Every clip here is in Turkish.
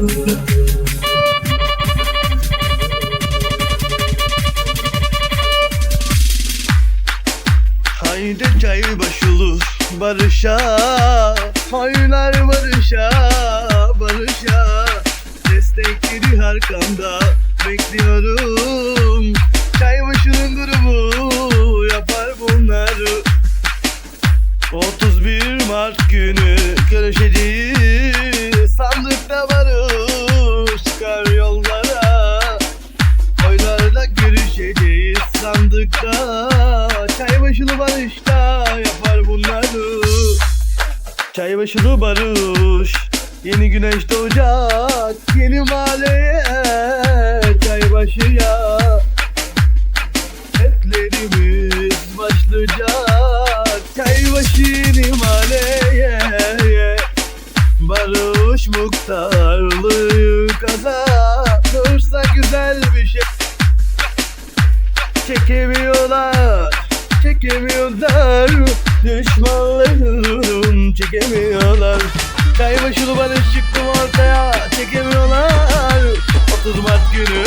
Haydi çay başulu barışa. Oynar barışa barışa. Destekleri arkamda bekliyorum Görüşeceğiz sandıkta. Çay başılı barışta yapar bunları. Çay başılı barış. Yeni güneş doğacak. Yeni mahalleye Çay başıya Etlerimiz başlayacak. Çay başı yeni mahalleye. Barış muhtarlığı kazanırsa güzel bir şey Çekemiyorlar, çekemiyorlar. Düşmanlarım çekemiyorlar. Çay başılı barış çıktım ortaya Çekemiyorlar. 30 Mart günü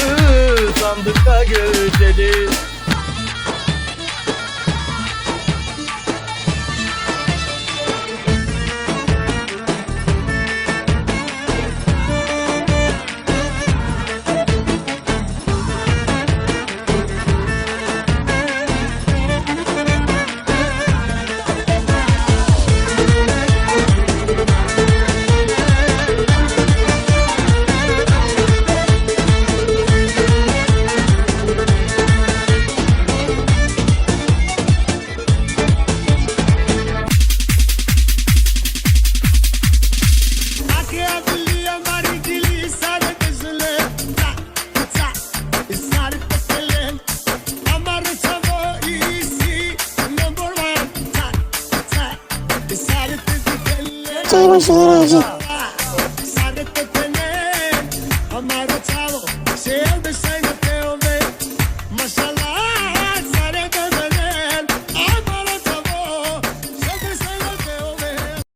Steven Shiraji. हमारा चारो शेर भी संग ते होवे मसाला